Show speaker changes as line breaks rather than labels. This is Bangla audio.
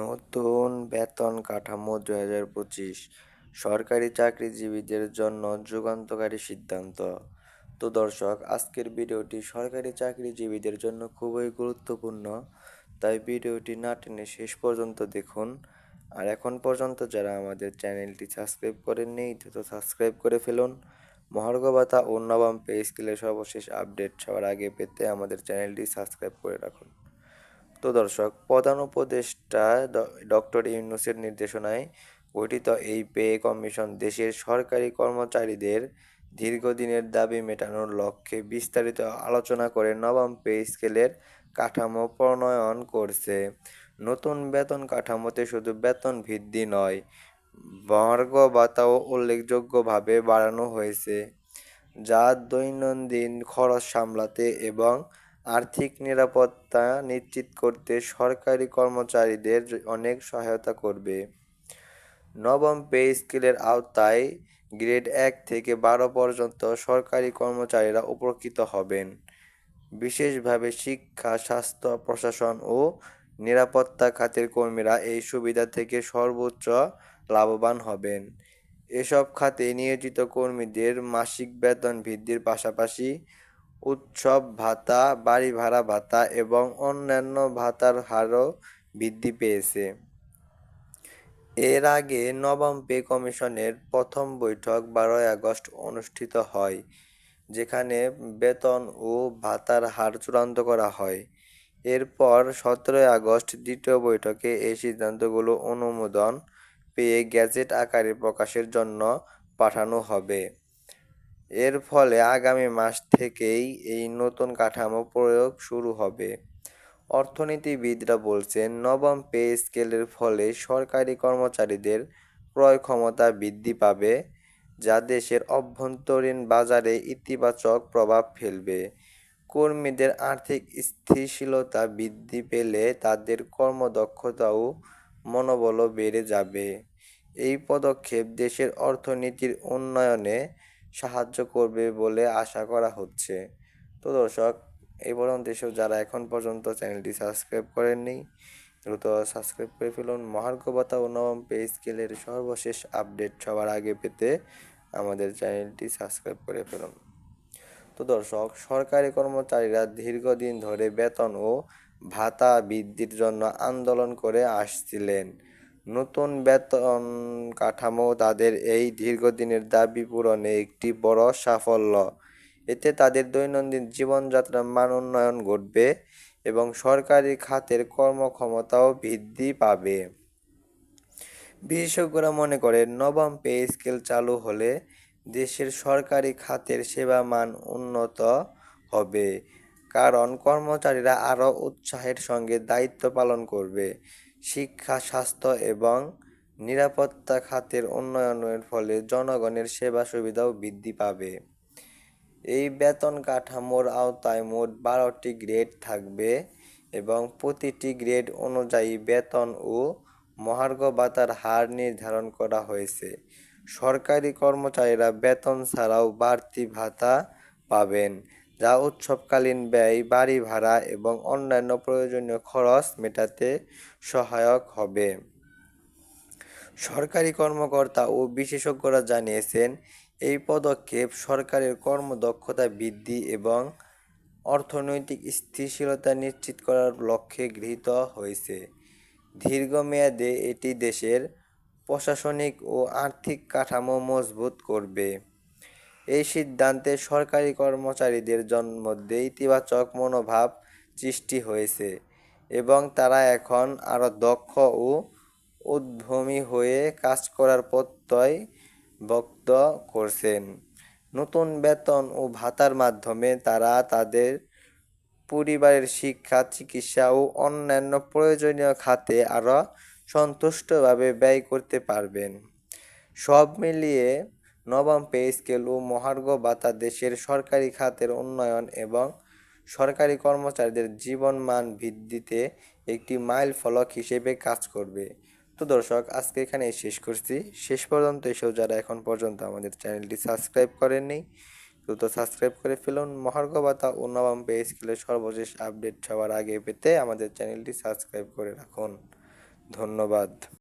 নতুন বেতন কাঠামো দু হাজার পঁচিশ। সরকারি চাকরিজীবীদের জন্য যুগান্তকারী সিদ্ধান্ত। তো দর্শক, আজকের ভিডিওটি সরকারি চাকরিজীবীদের জন্য খুবই গুরুত্বপূর্ণ। তাই ভিডিওটি না টেনে শেষ পর্যন্ত দেখুন। আর এখন পর্যন্ত যারা আমাদের চ্যানেলটি সাবস্ক্রাইব করেননি, দ্রুত সাবস্ক্রাইব করে ফেলুন। মহার্ঘ ভাতা ও নবম পে স্কেলের সর্বশেষ আপডেট সবার আগে পেতে আমাদের চ্যানেলটি সাবস্ক্রাইব করে রাখুন। তো দর্শক প্রধান উপদেষ্টা ডক্টর ইউনুসের নির্দেশনায় গঠিত এই পে কমিশন দেশের সরকারি কর্মচারীদের দীর্ঘদিনের দাবি মেটানোর লক্ষ্যে বিস্তারিত আলোচনা করে নবম পে স্কেলের কাঠামো প্রণয়ন করছে। নতুন বেতন কাঠামোতে শুধু বেতন বৃদ্ধি নয় বর্গ ভাতাও উল্লেখযোগ্যভাবে বাড়ানো হয়েছে, যা দৈনন্দিন খরচ সামলাতে এবং আর্থিক নিরাপত্তা নিশ্চিত করতে সরকারি কর্মচারীদের অনেক সহায়তা করবে। নবম পে স্কেলের আওতায় গ্রেড এক থেকে বারো পর্যন্ত সরকারি কর্মচারীরা উপকৃত হবেন। বিশেষভাবে শিক্ষা, স্বাস্থ্য, প্রশাসন ও নিরাপত্তা খাতের কর্মীরা এই সুবিধা থেকে সর্বোচ্চ লাভবান হবেন। এসব খাতে নিয়োজিত কর্মীদের মাসিক বেতন বৃদ্ধির পাশাপাশি উৎসব ভাতা, বাড়ি ভাড়া ভাতা এবং অন্যান্য ভাতার হারও বৃদ্ধি পেয়েছে। এর আগে নবম পে কমিশনের প্রথম বৈঠক বারোই আগস্ট অনুষ্ঠিত হয়, যেখানে বেতন ও ভাতার হার চূড়ান্ত করা হয়। এরপর সতেরোই আগস্ট দ্বিতীয় বৈঠকে এই সিদ্ধান্তগুলো অনুমোদন পেয়ে গ্যাজেট আকারে প্রকাশের জন্য পাঠানো হবে। এর ফলে আগামী মাস থেকেই এই নতুন কাঠামো প্রয়োগ শুরু হবে। অর্থনীতিবিদরা বলছেন, নবম পে স্কেলের ফলে সরকারি কর্মচারীদের ক্রয় ক্ষমতা বৃদ্ধি পাবে, যা দেশের অভ্যন্তরীণ বাজারে ইতিবাচক প্রভাব ফেলবে। কর্মীদের আর্থিক স্থিতিশীলতা বৃদ্ধি পেলে তাদের কর্মদক্ষতা ও মনোবলও বেড়ে যাবে। এই পদক্ষেপ দেশের অর্থনীতির উন্নয়নে সাহায্য করবে বলে আশা করা হচ্ছে। তো দর্শক, এই পর্যন্ত এসব। যারা এখন পর্যন্ত চ্যানেলটি সাবস্ক্রাইব করেননি, দ্রুত সাবস্ক্রাইব করে ফেলুন। মহার্ঘবতা ও নবম পে স্কেলের সর্বশেষ আপডেট সবার আগে পেতে আমাদের চ্যানেলটি সাবস্ক্রাইব করে ফেলুন। তো দর্শক, সরকারি কর্মচারীরা দীর্ঘদিন ধরে বেতন ও ভাতা বৃদ্ধির জন্য আন্দোলন করে আসছিলেন। নতুন বেতন কাঠামো তাদের এই দীর্ঘদিনের দাবি পূরণে একটি বড় সাফল্য। এতে তাদের দৈনন্দিন জীবনযাত্রার মান উন্নয়ন ঘটবে এবং সরকারি খাতের কর্মক্ষমতাও বৃদ্ধি পাবে। বিশেষজ্ঞরা মনে করেন, নবম পে স্কেল চালু হলে দেশের সরকারি খাতের সেবা মান উন্নত হবে, কারণ কর্মচারীরা আরও উৎসাহের সঙ্গে দায়িত্ব পালন করবে। শিক্ষা, স্বাস্থ্য এবং নিরাপত্তা খাতের উন্নয়নের ফলে জনগণের সেবা সুবিধাও বৃদ্ধি পাবে। এই বেতন কাঠামোর আওতায় মোট বারোটি গ্রেড থাকবে এবং প্রতিটি গ্রেড অনুযায়ী বেতন ও মহার্ঘ ভাতার হার নির্ধারণ করা হয়েছে। সরকারি কর্মচারীরা বেতন ছাড়াও বাড়তি ভাতা পাবেন। যা উৎসবকালীন ব্যয়, বাড়ি ভাড়া এবং অন্যান্য প্রয়োজনীয় খরচ মেটাতে সহায়ক হবে। সরকারি কর্মকর্তা ও বিশেষজ্ঞরা জানিয়েছেন, এই পদক্ষেপ সরকারের কর্মদক্ষতা বৃদ্ধি এবং অর্থনৈতিক স্থিতিশীলতা নিশ্চিত করার লক্ষ্যে গৃহীত হয়েছে। দীর্ঘমেয়াদে এটি দেশের প্রশাসনিক ও আর্থিক কাঠামো মজবুত করবে। এই সিদ্ধান্তে সরকারি কর্মচারীদের মধ্যে ইতিবাচক মনোভাব সৃষ্টি হয়েছে এবং তারা এখন আরও দক্ষ ও উদ্যমী হয়ে কাজ করার প্রত্যয় ব্যক্ত করছেন। নতুন বেতন ও ভাতার মাধ্যমে তারা তাদের পরিবারের শিক্ষা, চিকিৎসা ও অন্যান্য প্রয়োজনীয় খাতে আরও সন্তুষ্টভাবে ব্যয় করতে পারবেন। সব মিলিয়ে নবম পে স্কেল ও মহার্ঘ ভাতা দেশের সরকারি খাতের উন্নয়ন এবং সরকারি কর্মচারীদের জীবন মান বৃদ্ধিতে একটি মাইল ফলক হিসেবে কাজ করবে। তো দর্শক, আজকে এখানে শেষ করছি। শেষ পর্যন্ত এসেও যারা এখন পর্যন্ত আমাদের চ্যানেলটি সাবস্ক্রাইব করেননি, দ্রুত সাবস্ক্রাইব করে ফেলুন। মহার্ঘ ভাতা ও নবম পে স্কেলের সর্বশেষ আপডেট সবার আগে পেতে আমাদের চ্যানেলটি সাবস্ক্রাইব করে রাখুন। ধন্যবাদ।